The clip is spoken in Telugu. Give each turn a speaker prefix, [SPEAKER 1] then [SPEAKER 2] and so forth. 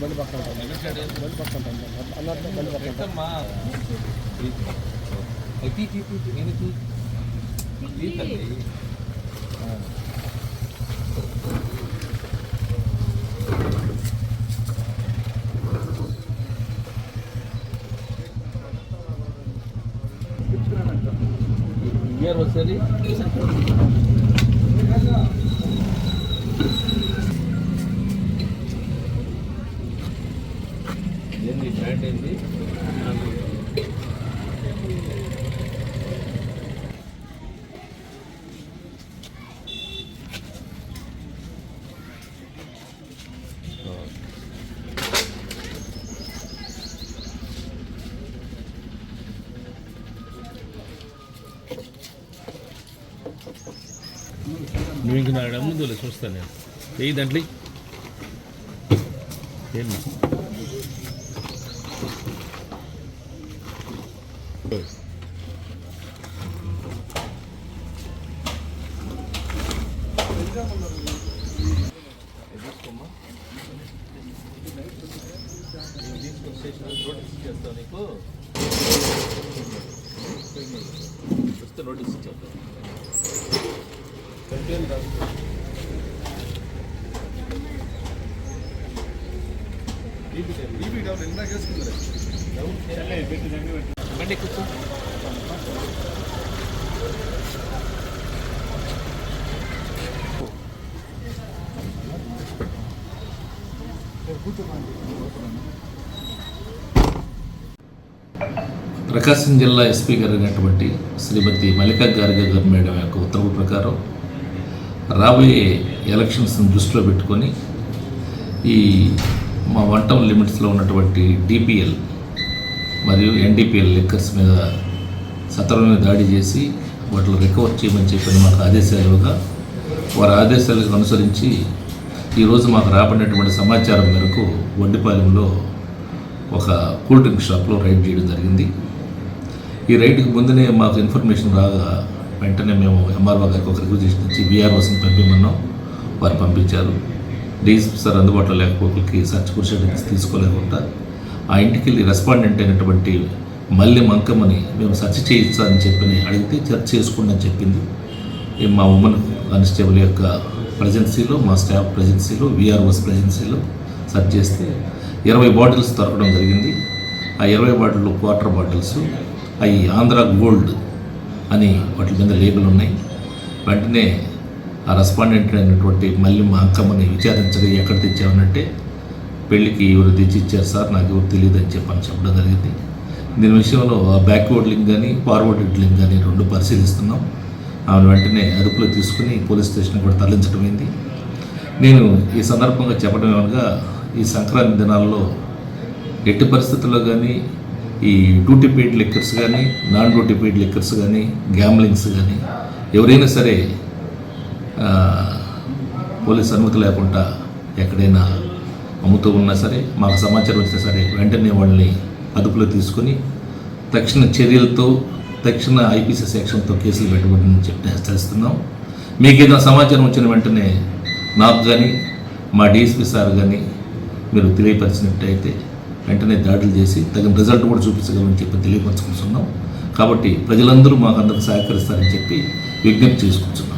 [SPEAKER 1] బండి పక్కన బండి పక్కన అన్నట్టు బండి పక్కన
[SPEAKER 2] ఇయర్ వస్తుంది ఏంది బ్రాండ్ ఏంది?
[SPEAKER 3] నువ్వు ఇంక నా ముందు చూస్తాను నేను. వెయ్యి దాంట్లో ఏంటి
[SPEAKER 2] తీసుకోమ్మా నేను తీసుకొని స్టేషన్ నోటీస్ బండి కూర్చో
[SPEAKER 4] ప్రకాశం జిల్లా ఎస్పీ గారు అయినటువంటి శ్రీమతి మల్లికా గారిగా గారు మేడం యొక్క ఉత్తర్వుల ప్రకారం రాబోయే ఎలక్షన్స్ని దృష్టిలో పెట్టుకొని ఈ మా వన్ టౌన్ లిమిట్స్లో ఉన్నటువంటి డిపిఎల్ మరియు ఎన్డిపిఎల్ లిక్కర్స్ మీద సత్వరమైన దాడి చేసి వాటిని రికవర్ చేయమని చెప్పని మాకు ఆదేశాలు ఇవ్వగా వారి ఆదేశాలకు అనుసరించి ఈరోజు మాకు రాబడినటువంటి సమాచారం మేరకు వడ్డిపాలెంలో ఒక కూల్ డ్రింక్ షాప్లో రైడ్ చేయడం జరిగింది. ఈ రైడ్కి ముందునే మాకు ఇన్ఫర్మేషన్ రాగా వెంటనే మేము ఎంఆర్ఓ గారికి ఒక రిక్వజిషన్ ఇచ్చి బీఆర్ఓస్ని పంపించమన్నాం వారు పంపించారు. డీఎస్పీ సార్ అందుబాటులో లేకపోతే సర్చ్ ప్రొసీడింగ్స్ తీసుకోలేకుండా ఆ ఇంటికి వెళ్ళి రెస్పాండెంట్ అయినటువంటి మల్లె మంకమ్మని మేము సెర్చ్ చేయొచ్చా అని చెప్పి అడిగితే సెర్చ్ చేసుకోండి అని చెప్పింది. మా ఉమెన్ కానిస్టేబుల్ యొక్క ప్రెజెన్సీలో మా స్టాఫ్ ప్రెజెన్సీలో విఆర్ఓస్ ప్రెజెన్సీలో సెర్చ్ చేస్తే ఇరవై బాటిల్స్ దొరకడం జరిగింది. ఆ ఇరవై బాటిల్ క్వార్టర్ బాటిల్స్ అవి ఆంధ్ర గోల్డ్ అని వాటి మీద లేబుల్ ఉన్నాయి. వెంటనే ఆ రెస్పాండెంట్ అయినటువంటి మళ్ళీ మా అంకమ్మని విచారించగా ఎక్కడ తెచ్చామనంటే పెళ్ళికి ఎవరు తెచ్చి ఇచ్చారు సార్? నాకు ఎవరు తెలియదు అని చెప్పని చెప్పడం జరిగింది. దీని విషయంలో ఆ బ్యాక్వర్డ్ లింక్ కానీ ఫార్వర్డ్ లింక్ కానీ రెండు పరిశీలిస్తున్నాం. ఆమెను వెంటనే అదుపులో తీసుకుని పోలీస్ స్టేషన్ కూడా తరలించడమైంది నేను ఈ సందర్భంగా చెప్పడం ఏమనగా ఈ సంక్రాంతి దినాల్లో ఎట్టి పరిస్థితుల్లో కానీ ఈ డ్యూటీ పెయిడ్ లెక్కర్స్ కానీ నాన్ డ్యూటీ పెయిడ్ లెక్కర్స్ కానీ గ్యామ్లింగ్స్ కానీ ఎవరైనా సరే పోలీస్ అనుమతి లేకుండా ఎక్కడైనా అమ్ముతూ ఉన్నా సరే మాకు సమాచారం వచ్చినా సరే వెంటనే వాళ్ళని అదుపులో తీసుకొని తక్షణ చర్యలతో తక్షణ ఐపీసీ సెక్షన్తో కేసులు పెట్టబడిందని చెప్పి హెచ్చరిస్తున్నాం. మీకు ఏదైనా సమాచారం వచ్చిన వెంటనే నాకు కానీ మా డిఎస్పీ సార్ కానీ మీరు తెలియపరిచినట్టయితే వెంటనే దాడులు చేసి తగిన రిజల్ట్ కూడా చూపించగలమని చెప్పి తెలియపరచుకుంటున్నాం. కాబట్టి ప్రజలందరూ మాకు అందరికి సహకరిస్తారని చెప్పి విజ్ఞప్తి చేసుకుంటున్నాం.